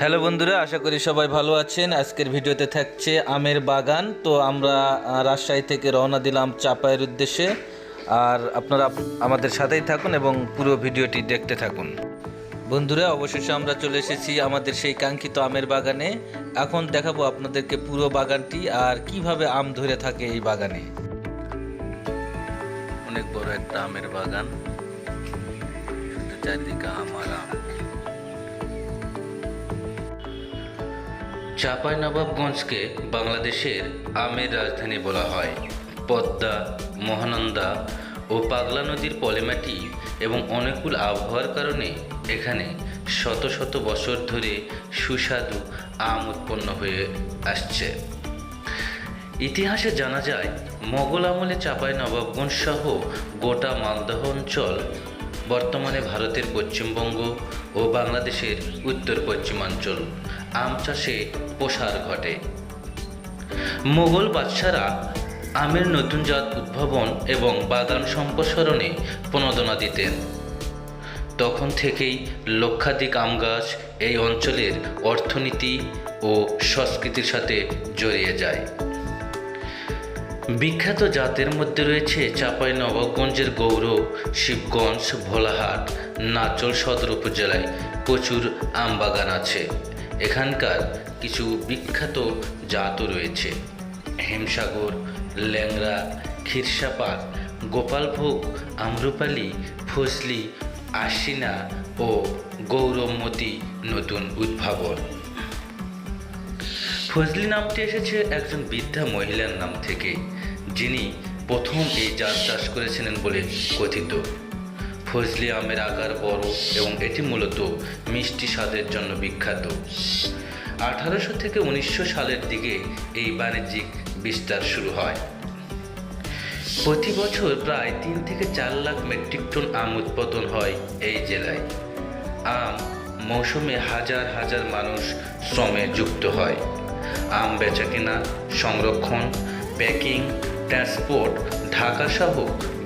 Hello বন্ধুরা, আশা করি সবাই ভালো আছেন। আজকের ভিডিওতে থাকছে আমের বাগান। তো আমরা রাজশাহী থেকে রওনা দিলাম চাপায়ের উদ্দেশ্যে। আর আপনারা আমাদের সাথেই থাকুন এবং পুরো ভিডিওটি দেখতে থাকুন। বন্ধুরা, অবশেষে আমরা চলে এসেছি আমাদের সেই কাঙ্ক্ষিত আমের বাগানে। এখন দেখাবো আপনাদেরকে পুরো বাগানটি আর কীভাবে আম ধরে থাকে এই বাগানে। অনেক বড় একটা আমের বাগান। চারিদিকে আম আর আম। চাঁপাইনবাবগঞ্জকে বাংলাদেশের আমের রাজধানী বলা হয়। পদ্মা, মহানন্দা ও পাগলা নদীর পলিমাটি এবং অনুকূল আবহাওয়ার কারণে এখানে শত শত বছর ধরে সুস্বাদু আম উৎপন্ন হয়ে আসছে। ইতিহাসে জানা যায়, মোগল আমলে চাপাই নবাবগঞ্জ সহ গোটা মালদহ অঞ্চল বর্তমানে ভারতের পশ্চিমবঙ্গ ও বাংলাদেশের উত্তর পশ্চিমাঞ্চল আম চাষে প্রসার ঘটে। মোগল বাদশারা আমের নতুন জাত উদ্ভাবন এবং বাগান সম্প্রসারণে প্রণোদনা দিতেন। তখন থেকেই লক্ষাধিক আম গাছ এই অঞ্চলের অর্থনীতি ও সংস্কৃতির সাথে জড়িয়ে যায়। বিখ্যাত জাতের মধ্যে রয়েছে চাপাই নবাবগঞ্জের গৌরব, শিবগঞ্জ, ভোলাহাট, নাচল সদর উপজেলায় প্রচুর আম বাগান আছে। এখানকার কিছু বিখ্যাত জাতও রয়েছে। হেমসাগর, ল্যাংড়া ক্ষীরসাপাত গোপালভোগ, আম্রপালি, ফজলি, আশিনা ও গৌরবমতি নতুন উদ্ভাবন। ফজলি নামটি এসেছে একজন বৃদ্ধা মহিলার নাম থেকে। যিনি প্রথম এই জাত চাষ করেছিলেন বলে কথিত। ফজলি আমের আকার বড় এবং এটি মূলত মিষ্টি স্বাদের জন্য বিখ্যাত। আঠারোশো থেকে উনিশশো সালের দিকে এই বাণিজ্যিক বিস্তার শুরু হয়। প্রতি বছর প্রায় তিন থেকে চার লাখ মেট্রিক টন আম উৎপাদন হয় এই জেলায়। আম মৌসুমে হাজার হাজার মানুষ শ্রমে যুক্ত হয়। আম বেচাকেনা সংরক্ষণ, প্যাকিং ট্রান্সপোর্ট ঢাকা সহ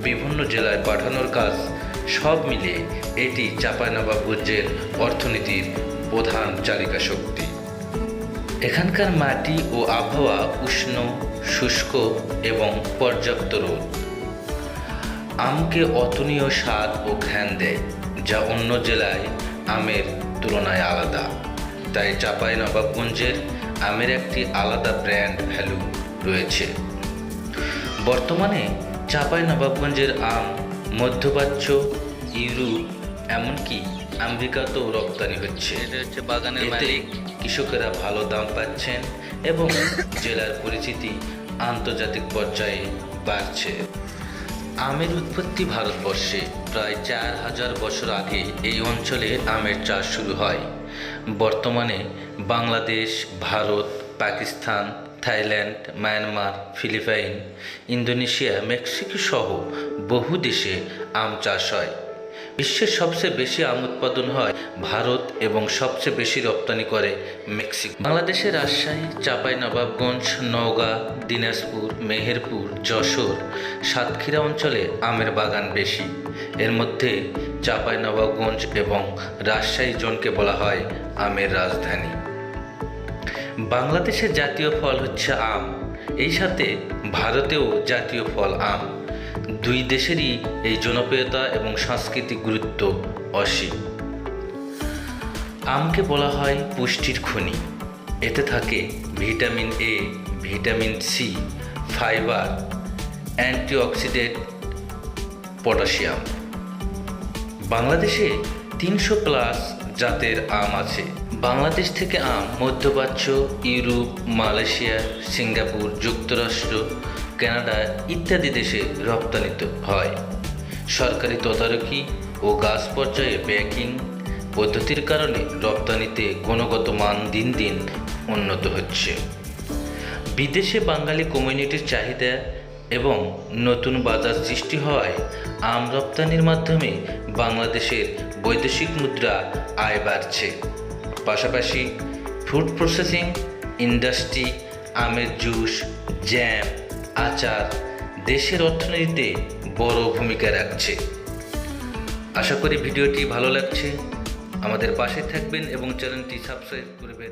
বিভিন্ন জেলায় পাঠানোর কাজ, সব মিলিয়ে এটি চাঁপাইনবাবগঞ্জের অর্থনীতির প্রধান চালিকা শক্তি। এখানকার মাটি ও আবহাওয়া উষ্ণ, শুষ্ক এবং পর্যাপ্ত রোদ। আমকে অতুলনীয় স্বাদ ও ঘ্রাণ দেয়, যা অন্য জেলায় আমের তুলনায় আলাদা। তাই চাপাই নবাবগঞ্জের আমের একটি আলাদা ব্র্যান্ড ভ্যালু রয়েছে। বর্তমানে চাপাই নবাবগঞ্জের আম মধ্যপ্রাচ্য ইউরোপ এমনকি আমেরিকাতেও রপ্তানি হচ্ছে। এটা হচ্ছে বাগানের মালিক। কৃষকেরা ভালো দাম পাচ্ছেন এবং জেলার পরিচিতি আন্তর্জাতিক পর্যায়ে বাড়ছে। আমের উৎপত্তি ভারতবর্ষে প্রায় চার হাজার বছর আগে এই অঞ্চলে আমের চাষ শুরু হয়। বর্তমানে Bangladesh Bharat Pakistan Thailand, Myanmar, Philippines, Indonesia, Mexico সহ বহু দেশে আম চাষ হয়। বিশ্বের সবচেয়ে বেশি আম উৎপাদন হয় ভারত এবং সবচেয়ে বেশি রপ্তানি করে মেক্সিকো। বাংলাদেশের রাজশাহী, চাঁপাই নবাবগঞ্জ, নওগাঁ, দিনাজপুর, মেহেরপুর, যশোর, সাতক্ষীরা অঞ্চলে আমের বাগান বেশি। এর মধ্যে চাঁপাই নবাবগঞ্জ এবং রাজশাহী জোনকে বলা হয় আমের রাজধানী। বাংলাদেশের জাতীয় ফল হচ্ছে আম। এই সাথে ভারতেও জাতীয় ফল আম। দুই দেশেরই এই জনপ্রিয়তা এবং সাংস্কৃতিক গুরুত্ব অসীম। আমকে বলা হয় পুষ্টির খনি। এতে থাকে vitamin A vitamin C fibre, antioxidant, potassium. বাংলাদেশে তিনশো প্লাস জাতের আম আছে। বাংলাদেশ থেকে আম, মধ্যপ্রাচ্য, ইউরোপ, মালয়েশিয়া, সিঙ্গাপুর, যুক্তরাষ্ট্র, কানাডা ইত্যাদি দেশে রপ্তানিত হয়। সরকারি তদারকি ও গাছ পর্যায়ে ব্যাকিং পদ্ধতির কারণে রপ্তানিতে গুণগত মান দিন দিন উন্নত হচ্ছে। বিদেশে বাঙালি কমিউনিটির চাহিদা এবং নতুন বাজার সৃষ্টি হওয়ায় আম রপ্তানির মাধ্যমে বাংলাদেশের বৈদেশিক মুদ্রা আয় বাড়ছে। পাশাপাশি ফুড প্রসেসিং ইন্ডাস্ট্রি আমের জুস জ্যাম আচার দেশের অর্থনীতিতে বড় ভূমিকা রাখছে। আশা করি ভিডিওটি ভালো লাগছে। আমাদের পাশে থাকবেন এবং চ্যানেলটি সাবস্ক্রাইব করবেন।